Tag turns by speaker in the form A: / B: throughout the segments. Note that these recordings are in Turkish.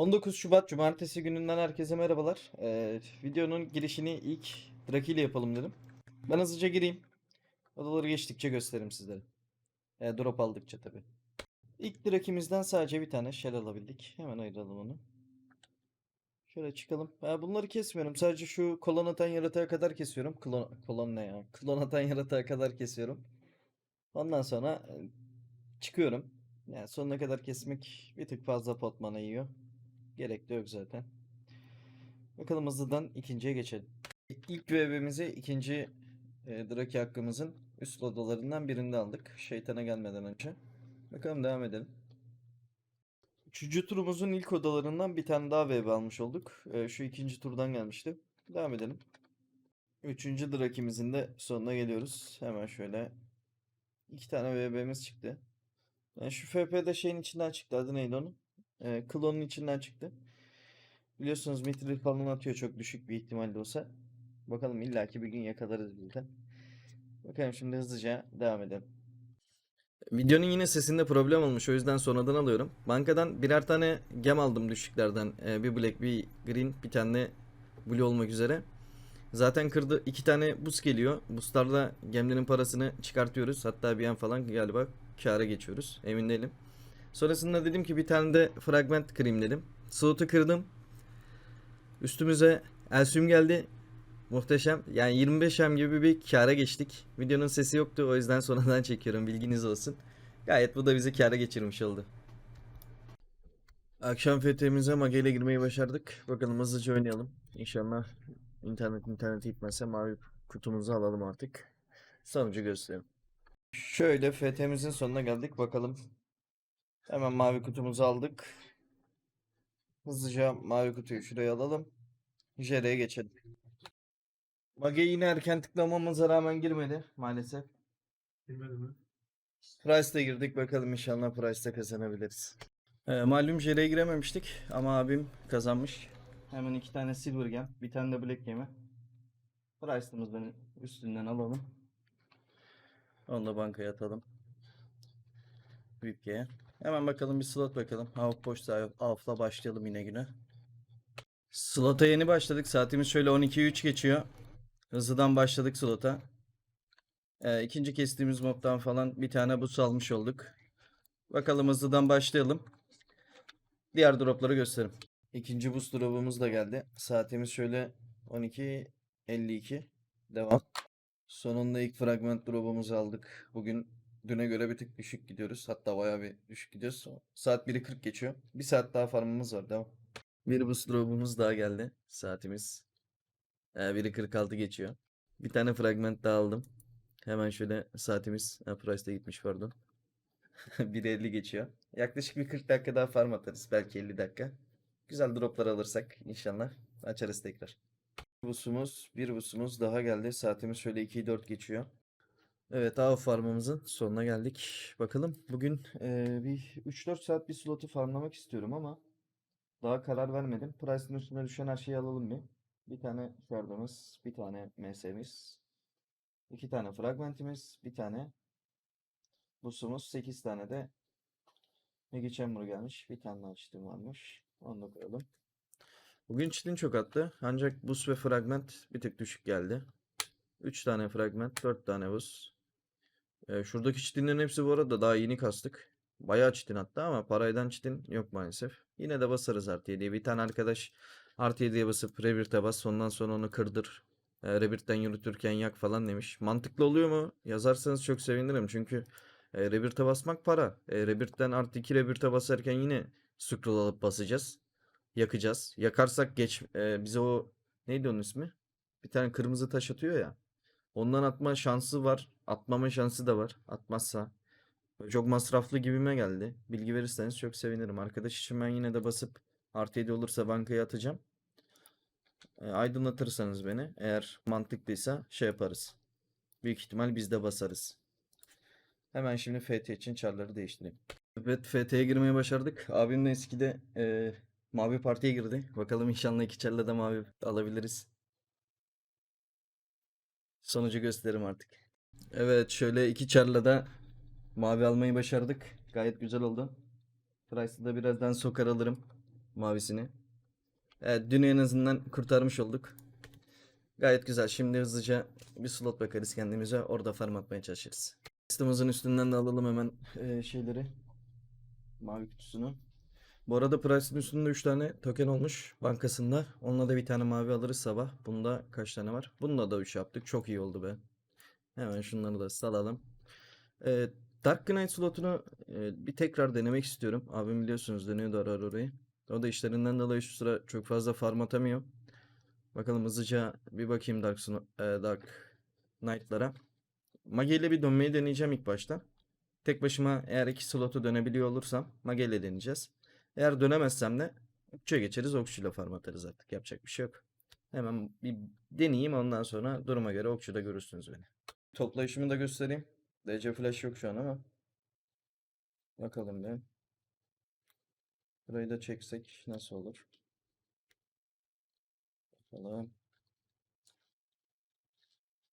A: 19 Şubat Cumartesi gününden herkese merhabalar. Ee, videonun girişini ilk Draki ile yapalım dedim. Ben hızlıca gireyim. Odaları geçtikçe gösteririm sizlere. Ee, drop aldıkça tabi. İlk Draki'mizden sadece bir tane shell alabildik. Hemen ayıralım onu. Şöyle çıkalım. Ha, bunları kesmiyorum. Sadece şu kolon atan yaratığa kadar kesiyorum. Klon, kolon ne ya? Klon atan yaratığa kadar kesiyorum. Ondan sonra e, çıkıyorum. Yani sonuna kadar kesmek bir tık fazla pot mana yiyor. Gerek de yok zaten. Bakalım hızlıdan ikinciye geçelim. İlk VB'mizi ikinci e, Draki hakkımızın üst odalarından birinde aldık. Şeytana gelmeden önce. Bakalım devam edelim. Üçüncü turumuzun ilk odalarından bir tane daha VB almış olduk. E, şu ikinci turdan gelmişti. Devam edelim. Üçüncü Draki'mizin de sonuna geliyoruz. Hemen şöyle iki tane VB'miz çıktı. Yani şu FP'de şeyin içinden çıktı. Adı neydi onun? Ee, klonun içinden çıktı. Biliyorsunuz Mithril falan atıyor çok düşük bir ihtimalle olsa. Bakalım illaki bir gün yakalarız biz de. Bakalım şimdi hızlıca devam edelim. Videonun yine sesinde problem olmuş o yüzden sonradan alıyorum. Bankadan birer tane gem aldım düşüklerden. Ee, bir black bir green bir tane blue olmak üzere. Zaten kırdı iki tane buz geliyor. Buzlarla gemlerin parasını çıkartıyoruz. Hatta bir an falan galiba kâra geçiyoruz. Emin değilim. Sonrasında dedim ki bir tane de fragment kırayım dedim. Slot'u kırdım. Üstümüze Elsüm geldi. Muhteşem. Yani 25 hem gibi bir kâra geçtik. Videonun sesi yoktu o yüzden sonradan çekiyorum bilginiz olsun. Gayet bu da bizi kâra geçirmiş oldu. Akşam FT'mize Mage ile girmeyi başardık. Bakalım hızlıca oynayalım. İnşallah internet internet gitmezse mavi kutumuzu alalım artık. Sonucu göstereyim. Şöyle FT'mizin sonuna geldik. Bakalım. Hemen mavi kutumuzu aldık. Hızlıca mavi kutuyu şuraya alalım. JR'ye geçelim. Mage yine erken tıklamamıza rağmen girmedi maalesef.
B: Girmedi mi?
A: Price'da girdik. Bakalım inşallah Price'da kazanabiliriz. Ee, malum JR'ye girememiştik ama abim kazanmış. Hemen iki tane Silver Gem, bir tane de Black Gem'i. Price'ımızdan üstünden alalım. Onu da bankaya atalım. Büyükye. Hemen bakalım bir slot bakalım. Havuk boşsa Avf'la başlayalım yine güne. Slota yeni başladık. Saatimiz şöyle 12.03 geçiyor. Hızlıdan başladık slota. Ee, ikinci kestiğimiz mobdan falan bir tane buz almış olduk. Bakalım hızlıdan başlayalım. Diğer dropları göstereyim. İkinci boost drop'umuz da geldi. Saatimiz şöyle 12.52. Devam. Sonunda ilk fragment drop'umuzu aldık. Bugün düne göre bir tık düşük gidiyoruz. Hatta bayağı bir düşük gidiyoruz. Saat 1'i 40 geçiyor. Bir saat daha farmımız var. Devam. Bir boost drop'umuz daha geldi. Saatimiz e, 1'i 46 geçiyor. Bir tane fragment daha aldım. Hemen şöyle saatimiz ha, Price'da gitmiş pardon. 1.50 geçiyor. Yaklaşık bir 40 dakika daha farm atarız. Belki 50 dakika. Güzel droplar alırsak inşallah açarız tekrar. Busumuz, bir busumuz daha geldi. Saatimiz şöyle 2'yi 4 geçiyor. Evet av farmımızın sonuna geldik. Bakalım bugün eee, bir 3-4 saat bir slotu farmlamak istiyorum ama daha karar vermedim. Price'ın üstüne düşen her şeyi alalım bir. Bir tane shardımız, bir tane MS'miz, iki tane fragmentimiz, bir tane busumuz, 8 tane de Mega Chamber gelmiş. Bir tane daha çitim varmış. Onu da koyalım. Bugün çitin çok attı. Ancak bus ve fragment bir tık düşük geldi. 3 tane fragment, 4 tane bus. Ee, şuradaki çitinlerin hepsi bu arada daha yeni kastık. Bayağı çitin attı ama paraydan çitin yok maalesef. Yine de basarız artı 7'ye. Bir tane arkadaş artı 7'ye basıp Rebirth'e bas. Ondan sonra onu kırdır. E, Rebirth'ten yürütürken yak falan demiş. Mantıklı oluyor mu? Yazarsanız çok sevinirim. Çünkü e, Rebirth'e basmak para. E, Rebirth'ten artı 2 Rebirth'e basarken yine scroll alıp basacağız. Yakacağız. Yakarsak geç e, bize o neydi onun ismi? Bir tane kırmızı taş atıyor ya. Ondan atma şansı var. Atmama şansı da var. Atmazsa. Çok masraflı gibime geldi. Bilgi verirseniz çok sevinirim. Arkadaş için ben yine de basıp artı 7 olursa bankaya atacağım. E, aydınlatırsanız beni eğer mantıklıysa şey yaparız. Büyük ihtimal biz de basarız. Hemen şimdi FT için çarları değiştireyim. Evet FT'ye girmeyi başardık. Abim de eskide e, mavi partiye girdi. Bakalım inşallah iki çarla da mavi alabiliriz. Sonucu gösteririm artık. Evet şöyle iki çarla da mavi almayı başardık. Gayet güzel oldu. Price'ı da birazdan sokar alırım. mavisini. Evet dün en azından kurtarmış olduk. Gayet güzel. Şimdi hızlıca bir slot bakarız kendimize. Orada farm atmaya çalışırız. Sistemimizin üstünden de alalım hemen e, şeyleri. Mavi kutusunu. Bu arada Price'ın üstünde 3 tane token olmuş bankasında. Onunla da bir tane mavi alırız sabah. Bunda kaç tane var? Bunda da 3 yaptık. Çok iyi oldu be. Hemen şunları da salalım. Ee, Dark Knight slotunu e, bir tekrar denemek istiyorum. Abim biliyorsunuz deniyordu ara orayı. O da işlerinden dolayı şu sıra çok fazla farm atamıyor. Bakalım hızlıca bir bakayım Dark, e, Dark Knight'lara. Mage ile bir dönmeyi deneyeceğim ilk başta. Tek başıma eğer iki slotu dönebiliyor olursam Mage ile deneyeceğiz. Eğer dönemezsem de Okçu'ya geçeriz. Okçu'yla farm atarız artık. Yapacak bir şey yok. Hemen bir deneyeyim ondan sonra duruma göre Okçu'da görürsünüz beni. Toplayışımı da göstereyim. DC Flash yok şu an ama. Bakalım bir. Burayı da çeksek nasıl olur? Bakalım.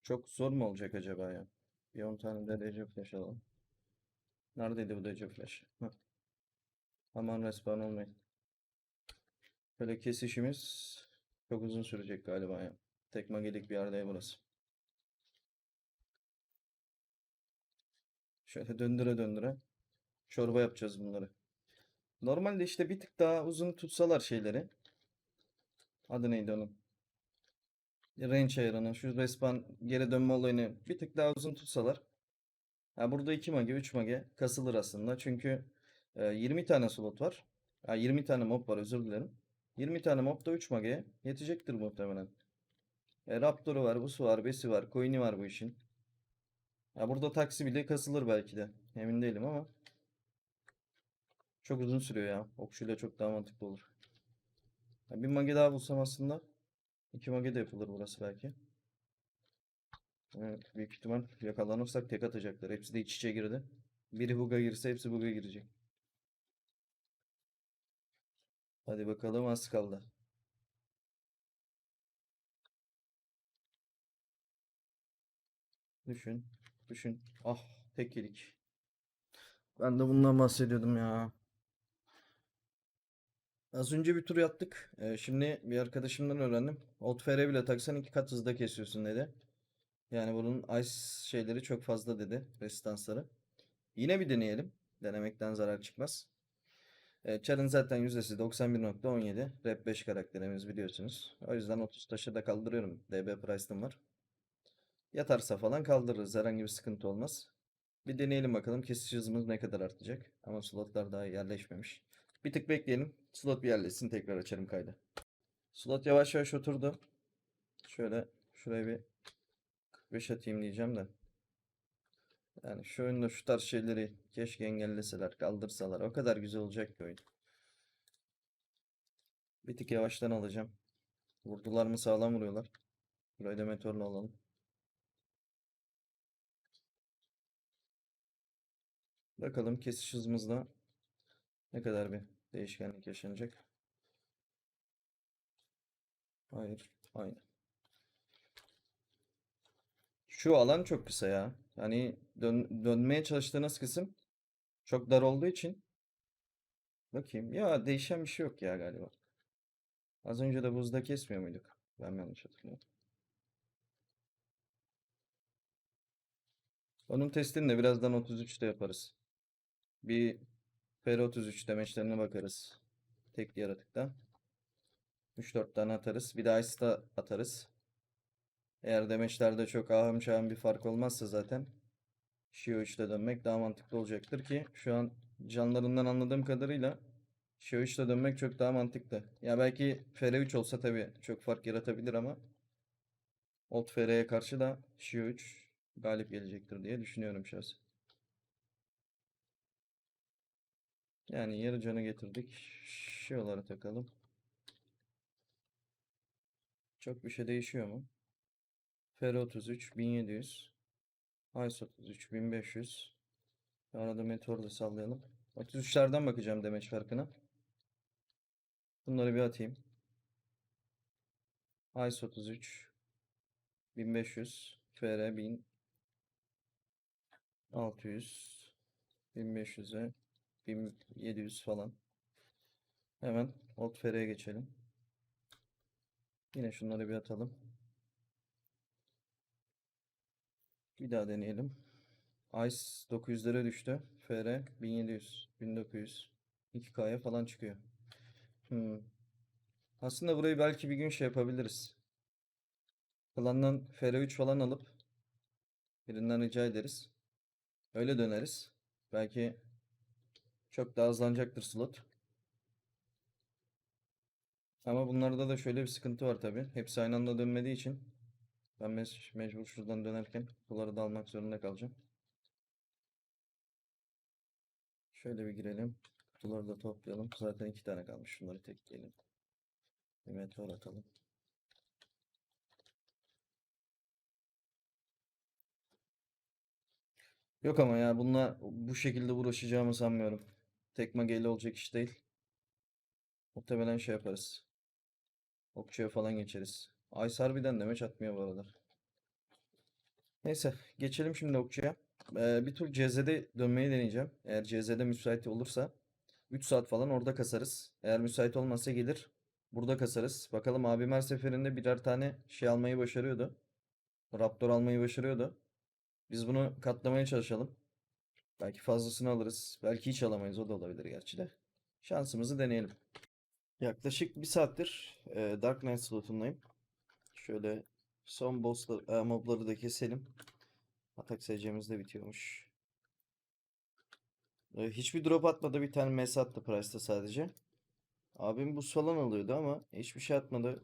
A: Çok zor mu olacak acaba ya? Bir 10 tane de DC Flash alalım. Neredeydi bu DC Flash? Heh. Aman respawn olmayın. Böyle kesişimiz çok uzun sürecek galiba ya. Tek magelik bir yerde burası. Şöyle döndüre döndüre. Çorba yapacağız bunları. Normalde işte bir tık daha uzun tutsalar şeyleri. Adı neydi onun? Range ayarını, şu respawn geri dönme olayını bir tık daha uzun tutsalar. Ha burada 2 mage, 3 mage kasılır aslında. Çünkü e, 20 tane slot var. Ha, 20 tane mob var özür dilerim. 20 tane mob da 3 mageye yetecektir muhtemelen. E, Raptor'u var, Busu var, Besi var, Coin'i var bu işin. Ya burada taksi bile kasılır belki de. Emin değilim ama. Çok uzun sürüyor ya. Okçuyla çok daha mantıklı olur. Ya bir mage daha bulsam aslında. iki mage de yapılır burası belki. Evet, büyük ihtimal yakalanırsak tek atacaklar. Hepsi de iç içe girdi. Biri buga girse hepsi buga girecek. Hadi bakalım az kaldı. Düşün. Düşün. Ah tek yedik. Ben de bundan bahsediyordum ya. Az önce bir tur yaptık. Ee, şimdi bir arkadaşımdan öğrendim. FR bile taksan iki kat hızda kesiyorsun dedi. Yani bunun ice şeyleri çok fazla dedi. Resistansları. Yine bir deneyelim. Denemekten zarar çıkmaz. Ee, Char'ın zaten yüzdesi 91.17. Rap 5 karakterimiz biliyorsunuz. O yüzden 30 taşı da kaldırıyorum. DB Price'ım var. Yatarsa falan kaldırırız. Herhangi bir sıkıntı olmaz. Bir deneyelim bakalım kesiş hızımız ne kadar artacak. Ama slotlar daha yerleşmemiş. Bir tık bekleyelim. Slot bir yerleşsin. Tekrar açarım kaydı. Slot yavaş yavaş oturdu. Şöyle şuraya bir 45 atayım diyeceğim de. Yani şu oyunda şu tarz şeyleri keşke engelleseler, kaldırsalar. O kadar güzel olacak ki oyun. Bir tık yavaştan alacağım. Vurdular mı sağlam vuruyorlar. Burayı da meteorla alalım. Bakalım kesiş hızımızda ne kadar bir değişkenlik yaşanacak. Hayır, aynı. Şu alan çok kısa ya. Hani dön dönmeye çalıştığınız kısım çok dar olduğu için. Bakayım. Ya değişen bir şey yok ya galiba. Az önce de buzda kesmiyor muyduk? Ben yanlış hatırlıyorum. Onun testini de birazdan 33'te yaparız. Bir FR33 demeçlerine bakarız. Tek yaratıkta. 3-4 tane atarız. Bir de Ice'da atarız. Eğer demeçlerde çok ahım şahım bir fark olmazsa zaten Shio 3'te dönmek daha mantıklı olacaktır ki şu an canlarından anladığım kadarıyla Shio 3'te dönmek çok daha mantıklı. Ya belki FR3 olsa tabii çok fark yaratabilir ama Old FR'ye karşı da Shio 3 galip gelecektir diye düşünüyorum şahsen. Yani yarı canı getirdik. Shio'ları takalım. Çok bir şey değişiyor mu? Fer 33 1700 Ice 33 1500 Arada meteor da sallayalım. 33'lerden bakacağım demeç farkına. Bunları bir atayım. Ice 33 1500 FR 1600 1500'e 1700 falan. Hemen Old Ferry'e geçelim. Yine şunları bir atalım. Bir daha deneyelim. Ice 900'lere düştü. FR 1700, 1900, 2K'ya falan çıkıyor. Hmm. Aslında burayı belki bir gün şey yapabiliriz. Klandan FR3 falan alıp birinden rica ederiz. Öyle döneriz. Belki çok daha hızlanacaktır slot. Ama bunlarda da şöyle bir sıkıntı var tabii. Hepsi aynı anda dönmediği için ben mec- mecbur şuradan dönerken bunları da almak zorunda kalacağım. Şöyle bir girelim. Kutuları da toplayalım. Zaten iki tane kalmış. Şunları tekleyelim. Bir meteor atalım. Yok ama ya bununla bu şekilde uğraşacağımı sanmıyorum. Tek mageyle olacak iş değil. Muhtemelen şey yaparız. Okçuya falan geçeriz. Ice harbiden demeç atmıyor bu arada. Neyse geçelim şimdi okçuya. Ee, bir tur CZ'de dönmeyi deneyeceğim. Eğer CZ'de müsait olursa 3 saat falan orada kasarız. Eğer müsait olmazsa gelir. Burada kasarız. Bakalım abim her seferinde birer tane şey almayı başarıyordu. Raptor almayı başarıyordu. Biz bunu katlamaya çalışalım. Belki fazlasını alırız. Belki hiç alamayız. O da olabilir gerçi de. Şansımızı deneyelim. Yaklaşık bir saattir e, Dark Knight slotundayım. Şöyle son boss'ları, e, mobları da keselim. Atak SC'miz de bitiyormuş. E, hiçbir drop atmadı. Bir tane MS attı Price'ta sadece. Abim bu falan alıyordu ama hiçbir şey atmadı.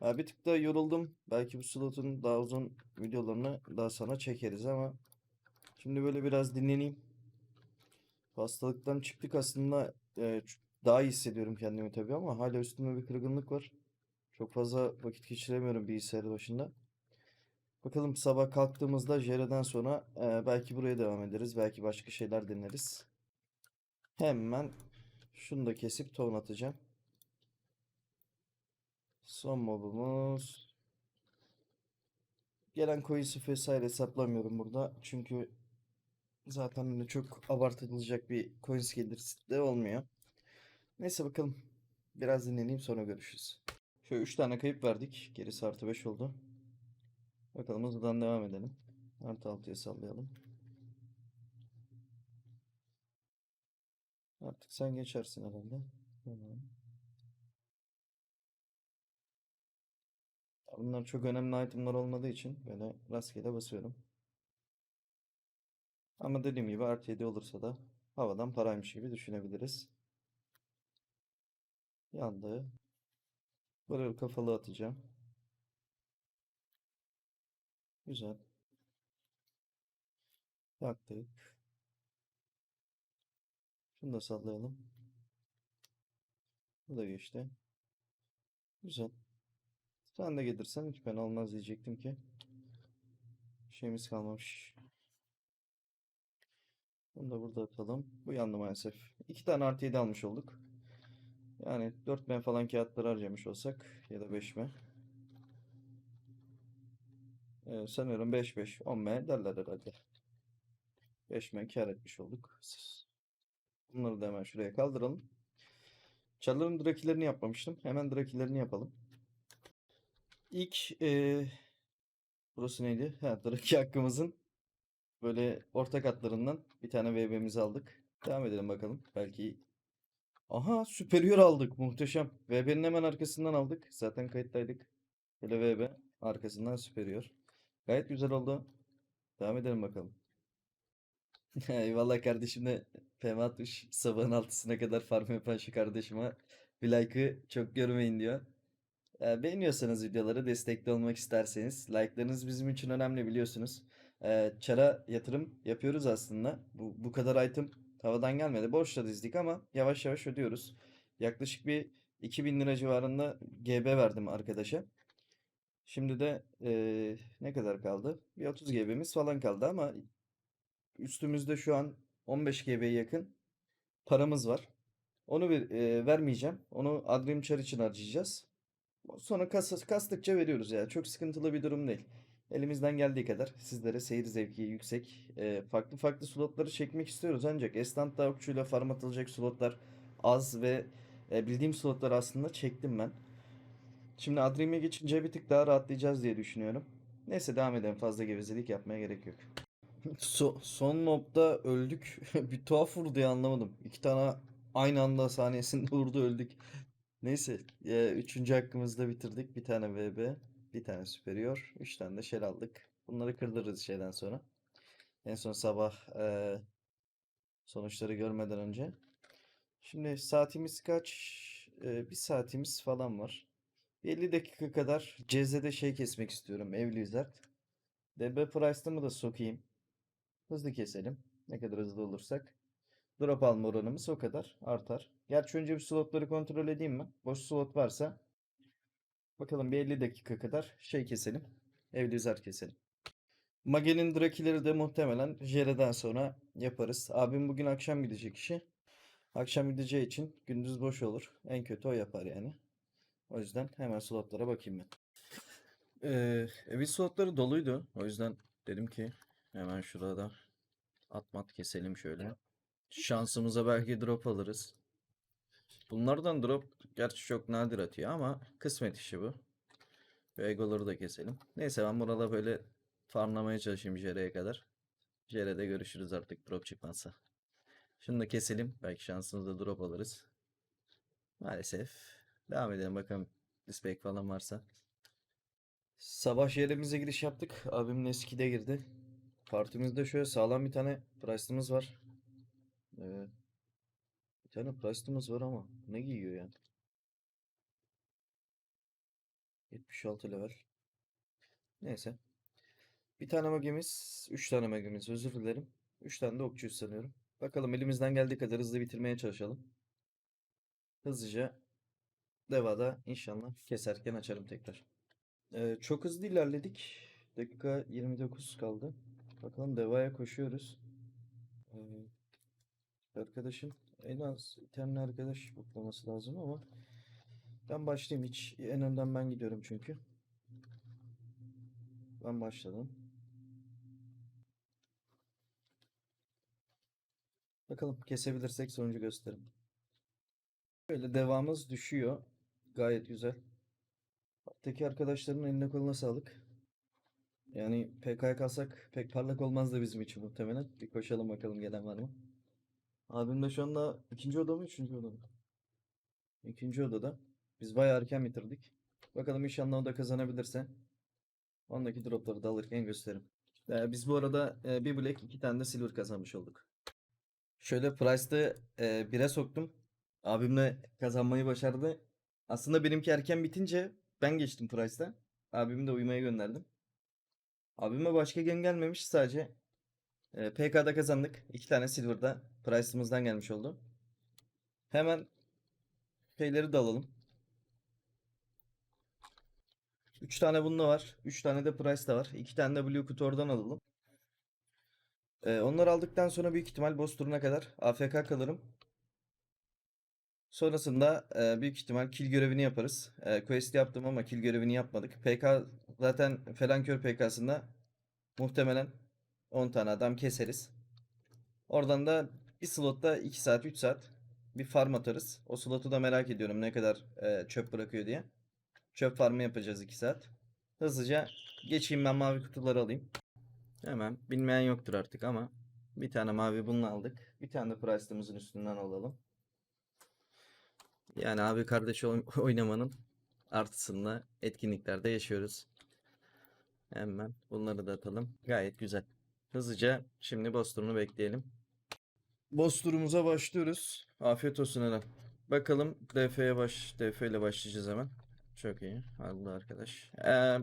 A: Ha, bir tık da yoruldum. Belki bu slotun daha uzun videolarını daha sonra çekeriz ama şimdi böyle biraz dinleneyim. Hastalıktan çıktık aslında e, daha iyi hissediyorum kendimi tabii ama hala üstümde bir kırgınlık var. Çok fazla vakit geçiremiyorum bilgisayar başında. Bakalım sabah kalktığımızda Jere'den sonra e, belki buraya devam ederiz. Belki başka şeyler deneriz. Hemen şunu da kesip ton atacağım. Son mobumuz. Gelen coins vesaire hesaplamıyorum burada. Çünkü zaten öyle çok abartılacak bir coins gelirse de olmuyor. Neyse bakalım. Biraz dinleneyim sonra görüşürüz. Şöyle 3 tane kayıp verdik. Gerisi artı 5 oldu. Bakalım hızlıdan devam edelim. Artı 6'ya sallayalım. Artık sen geçersin herhalde. Tamam. Bunlar çok önemli itemlar olmadığı için böyle rastgele basıyorum. Ama dediğim gibi artı 7 olursa da havadan paraymış gibi düşünebiliriz. Yandı. Böyle kafalı atacağım. Güzel. Yaktık. Şunu da sallayalım. Bu da geçti. Güzel. Sen de gelirsen hiç fena olmaz diyecektim ki. Şeyimiz kalmamış. Bunu da burada atalım. Bu yandı maalesef. İki tane artı 7 almış olduk. Yani 4 ben falan kağıtları harcamış olsak ya da 5 mi? Ee, sanıyorum 5 5 10 m derler herhalde. 5 m kar etmiş olduk. Bunları da hemen şuraya kaldıralım. Çarların drakilerini yapmamıştım. Hemen drakilerini yapalım. İlk eee, burası neydi? Ha, draki hakkımızın böyle orta katlarından bir tane VB'mizi aldık. Devam edelim bakalım. Belki Aha superior aldık. Muhteşem. VB'nin hemen arkasından aldık. Zaten kayıttaydık. Böyle VB arkasından superior. Gayet güzel oldu. Devam edelim bakalım. Eyvallah kardeşim de PM atmış. Sabahın altısına kadar farm yapan şu kardeşime bir like'ı çok görmeyin diyor. Ee, beğeniyorsanız videoları destekli olmak isterseniz like'larınız bizim için önemli biliyorsunuz. Ee, çara yatırım yapıyoruz aslında. Bu, bu kadar item havadan gelmedi. Borçla dizdik ama yavaş yavaş ödüyoruz. Yaklaşık bir 2000 lira civarında GB verdim arkadaşa. Şimdi de eee, ne kadar kaldı? Bir 30 GB'miz falan kaldı ama üstümüzde şu an 15 GB'ye yakın paramız var. Onu ver, eee, vermeyeceğim. Onu Adrim Çar için harcayacağız. Sonra kas, kastıkça veriyoruz ya. Çok sıkıntılı bir durum değil. Elimizden geldiği kadar sizlere seyir zevki yüksek eee, farklı farklı slotları çekmek istiyoruz. Ancak Esnaf Okçu'yla farm atılacak slotlar az ve E, bildiğim slotları aslında çektim ben. Şimdi Adrim'e geçince bir tık daha rahatlayacağız diye düşünüyorum. Neyse devam edelim. Fazla gevezelik yapmaya gerek yok. So- son mobda öldük. bir tuhaf vurdu ya anlamadım. İki tane aynı anda saniyesinde vurdu öldük. Neyse. e, üçüncü hakkımızda bitirdik. Bir tane VB. Bir tane Superior. Üç tane de Shell aldık. Bunları kırdırırız şeyden sonra. En son sabah e, sonuçları görmeden önce. Şimdi saatimiz kaç? E, bir saatimiz falan var. Bir 50 dakika kadar CZ'de şey kesmek istiyorum. Evli Wizard. DB Price'ımı da sokayım. Hızlı keselim. Ne kadar hızlı olursak. Drop alma oranımız o kadar artar. Gerçi önce bir slotları kontrol edeyim mi? Boş slot varsa bakalım bir 50 dakika kadar şey keselim. Evli Wizard keselim. Mage'nin Drakileri de muhtemelen Jere'den sonra yaparız. Abim bugün akşam gidecek işi. Akşam gideceği için gündüz boş olur. En kötü o yapar yani. O yüzden hemen slotlara bakayım ben. Ee, evin slotları doluydu. O yüzden dedim ki hemen şurada atmat keselim şöyle. Şansımıza belki drop alırız. Bunlardan drop gerçi çok nadir atıyor ama kısmet işi bu. Ve egoları da keselim. Neyse ben burada böyle farmlamaya çalışayım Jere'ye kadar. Jere'de görüşürüz artık drop çıkmazsa. Şunu da keselim. Belki şansımızda drop alırız. Maalesef. Devam edelim bakalım. Dispek falan varsa. Sabah yerimize giriş yaptık. Abimin eski de girdi. Partimizde şöyle sağlam bir tane Price'ımız var. Ee, tane Price'ımız var ama ne giyiyor yani? 76 level. Neyse. Bir tane magemiz, 3 tane magemiz özür dilerim. 3 tane de okçuyuz sanıyorum. Bakalım elimizden geldiği kadar hızlı bitirmeye çalışalım. Hızlıca Deva'da inşallah keserken açarım tekrar. Ee, çok hızlı ilerledik. Dakika 29 kaldı. Bakalım Deva'ya koşuyoruz. Ee, arkadaşın en az itemli arkadaş bulması lazım ama ben başlayayım hiç en önden ben gidiyorum çünkü. Ben başladım. Bakalım kesebilirsek sonucu gösterim. Böyle devamız düşüyor. Gayet güzel. Alttaki arkadaşların eline koluna sağlık. Yani PK'ya kalsak pek parlak olmaz da bizim için muhtemelen. Bir koşalım bakalım gelen var mı? Abim de şu anda ikinci oda mı üçüncü oda mı? İkinci odada. Biz bayağı erken bitirdik. Bakalım inşallah o da kazanabilirse. Ondaki dropları da alırken gösteririm. Ee, biz bu arada e, bir black iki tane de silver kazanmış olduk. Şöyle Price'da e, bire soktum. Abimle kazanmayı başardı. Aslında benimki erken bitince ben geçtim Price'da. Abimi de uyumaya gönderdim. Abime başka gen gelmemiş sadece. E, PK'da kazandık. İki tane Silver'da Price'ımızdan gelmiş oldu. Hemen şeyleri de alalım. Üç tane bunda var. Üç tane de Price'da var. İki tane de Blue Kutu oradan alalım. E, onları aldıktan sonra büyük ihtimal boss turuna kadar AFK kalırım. Sonrasında e, büyük ihtimal kill görevini yaparız. E, quest yaptım ama kill görevini yapmadık. PK zaten Felankör PK'sında muhtemelen 10 tane adam keseriz. Oradan da bir slotta 2 saat 3 saat bir farm atarız. O slotu da merak ediyorum ne kadar e, çöp bırakıyor diye. Çöp farmı yapacağız 2 saat. Hızlıca geçeyim ben mavi kutuları alayım. Hemen bilmeyen yoktur artık ama bir tane mavi bununla aldık. Bir tane de price'ımızın üstünden alalım. Yani abi kardeş oy- oynamanın artısında etkinliklerde yaşıyoruz. Hemen bunları da atalım. Gayet güzel. Hızlıca şimdi boss turunu bekleyelim. Boss turumuza başlıyoruz. Afiyet olsun Eren. Bakalım DF'ye baş DF ile başlayacağız hemen. Çok iyi. Allah arkadaş. Ee,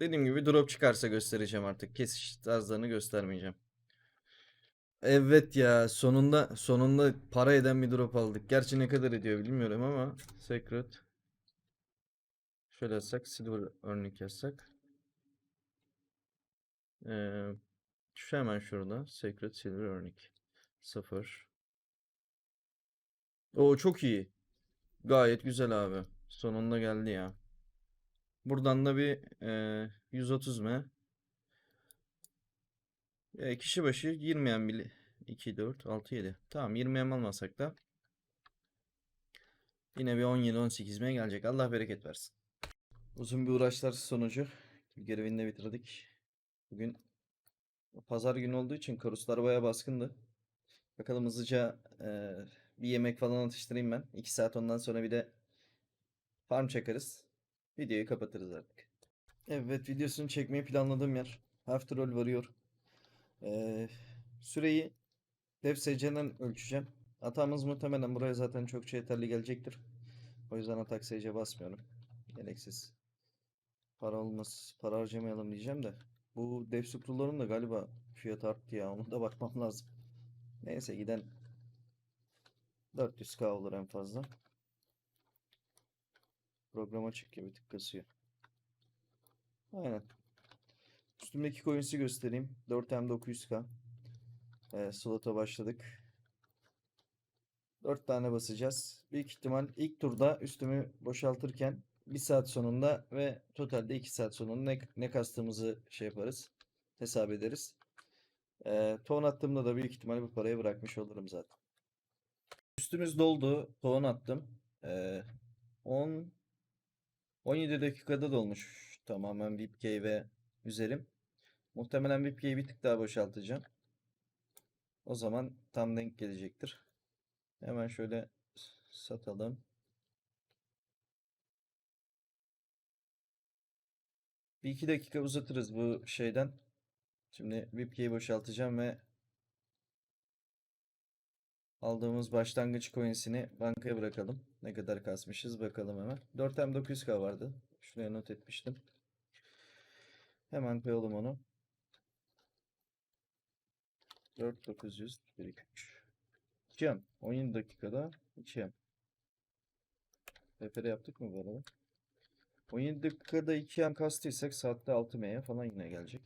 A: dediğim gibi drop çıkarsa göstereceğim artık. Kesiş tarzlarını göstermeyeceğim. Evet ya sonunda sonunda para eden bir drop aldık. Gerçi ne kadar ediyor bilmiyorum ama Secret Şöyle yazsak Silver örnek yazsak ee, şu hemen şurada Secret Silver örnek 0 O çok iyi. Gayet güzel abi. Sonunda geldi ya. Buradan da bir ee, 130 m e, kişi başı 20 em bile 2, 4, 6, 7. Tamam 20 em almasak da Yine bir 17-18 bine gelecek. Allah bereket versin. Uzun bir uğraşlar sonucu görevini de bitirdik. Bugün pazar günü olduğu için karuslar bayağı baskındı. Bakalım hızlıca eee, bir yemek falan atıştırayım ben. 2 saat ondan sonra bir de farm çakarız. Videoyu kapatırız artık. Evet videosunu çekmeyi planladığım yer. After All varıyor. Eee, süreyi Dev SC'den ölçeceğim. Hatamız muhtemelen buraya zaten çokça yeterli gelecektir. O yüzden atak SC basmıyorum. Gereksiz. Para olmaz. Para harcamayalım diyeceğim de. Bu dev scroll'ların da galiba fiyatı arttı ya. Ona da bakmam lazım. Neyse giden 400k olur en fazla. Program açık gibi tık kasıyor. Aynen. Üstümdeki coins'i göstereyim. 4M 900k. Ee, slota başladık. 4 tane basacağız. Büyük ihtimal ilk turda üstümü boşaltırken 1 saat sonunda ve totalde 2 saat sonunda ne, ne kastığımızı şey yaparız. Hesap ederiz. Ee, ton attığımda da büyük ihtimal bu parayı bırakmış olurum zaten. Üstümüz doldu. Ton attım. Ee, 10 17 dakikada dolmuş tamamen VIPK ve üzerim. Muhtemelen VIPK'yi bir tık daha boşaltacağım. O zaman tam denk gelecektir. Hemen şöyle satalım. Bir iki dakika uzatırız bu şeyden. Şimdi VIPK'yi boşaltacağım ve aldığımız başlangıç coins'ini bankaya bırakalım. Ne kadar kasmışız bakalım hemen. 4M 900k vardı. Şuraya not etmiştim. Hemen koyalım onu. 4900 1 2 3 2M 17 dakikada 2M Repere yaptık mı bu arada? 17 dakikada 2M kastıysak saatte 6M'ye falan yine gelecek.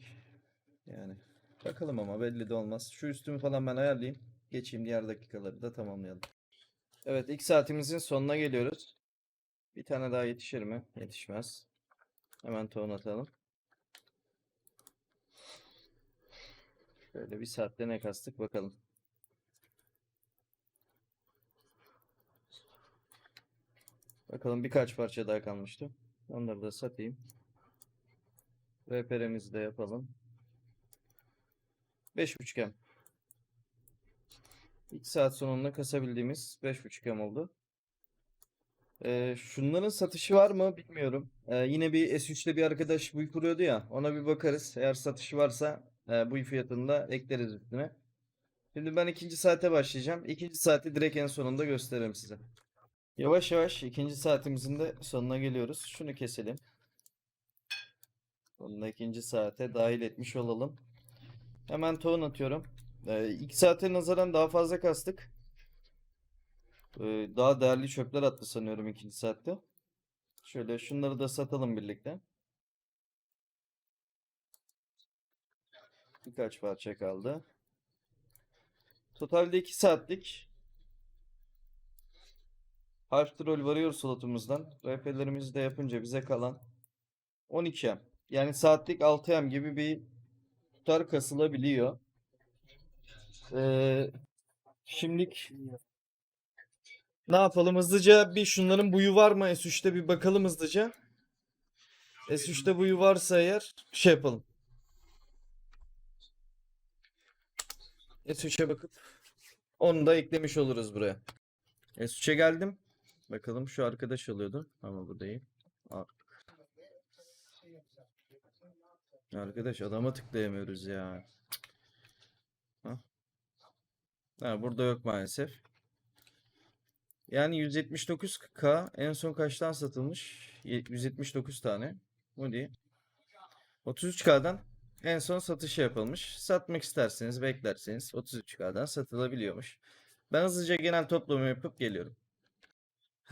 A: Yani bakalım ama belli de olmaz. Şu üstümü falan ben ayarlayayım. Geçeyim diğer dakikaları da tamamlayalım. Evet ilk saatimizin sonuna geliyoruz. Bir tane daha yetişir mi? Yetişmez. Hemen ton atalım. Şöyle bir saatte ne kastık bakalım. Bakalım birkaç parça daha kalmıştı. Onları da satayım. VPR'mizi de yapalım. 5.5 gem. 2 saat sonunda kasabildiğimiz 5.5 gem oldu. Ee, şunların satışı var mı bilmiyorum. Ee, yine bir S3'te bir arkadaş bu kuruyordu ya. Ona bir bakarız. Eğer satışı varsa e, bu fiyatını da ekleriz üstüne. Şimdi ben ikinci saate başlayacağım. İkinci saati direkt en sonunda gösteririm size. Yavaş yavaş ikinci saatimizin de sonuna geliyoruz. Şunu keselim. Bunu da ikinci saate dahil etmiş olalım. Hemen ton atıyorum. Ee, ilk saate nazaran daha fazla kastık. Ee, daha değerli çöpler attı sanıyorum ikinci saatte. Şöyle şunları da satalım birlikte. Birkaç parça kaldı. Totalde 2 saatlik Harf Troll varıyor slotumuzdan. RP'lerimizi de yapınca bize kalan 12M. Yani saatlik 6M gibi bir tutar kasılabiliyor. Ee, şimdilik ne yapalım? Hızlıca bir şunların buyu var mı? S3'te bir bakalım hızlıca. S3'te buyu varsa eğer şey yapalım. S3'e bakıp onu da eklemiş oluruz buraya. S3'e geldim. Bakalım şu arkadaş oluyordu ama bu değil. Aa. Arkadaş adama tıklayamıyoruz ya. Hah. Ha, burada yok maalesef. Yani 179k en son kaçtan satılmış? Ye- 179 tane. Bu değil. 33k'dan en son satışı yapılmış. Satmak isterseniz beklerseniz 33k'dan satılabiliyormuş. Ben hızlıca genel toplamı yapıp geliyorum.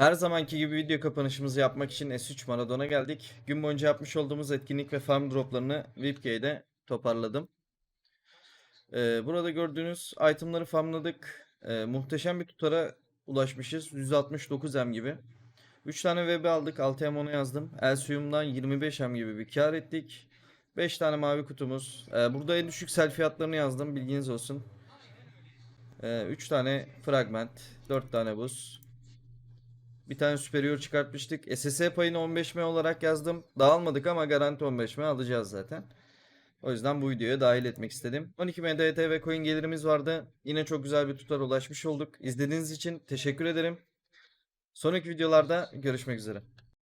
A: Her zamanki gibi video kapanışımızı yapmak için S3 Maradona geldik. Gün boyunca yapmış olduğumuz etkinlik ve farm droplarını VIPK'de toparladım. Ee, burada gördüğünüz itemları farmladık. Ee, muhteşem bir tutara ulaşmışız. 169M gibi. 3 tane VB aldık. 6M onu yazdım. El suyumdan 25M gibi bir kar ettik. 5 tane mavi kutumuz. Ee, burada en düşük sel fiyatlarını yazdım. Bilginiz olsun. 3 tane fragment. 4 tane buz. Bir tane superior çıkartmıştık. SSE payını 15M olarak yazdım. Dağılmadık ama garanti 15M alacağız zaten. O yüzden bu videoya dahil etmek istedim. 12 MDT ve coin gelirimiz vardı. Yine çok güzel bir tutara ulaşmış olduk. İzlediğiniz için teşekkür ederim. Sonraki videolarda görüşmek üzere.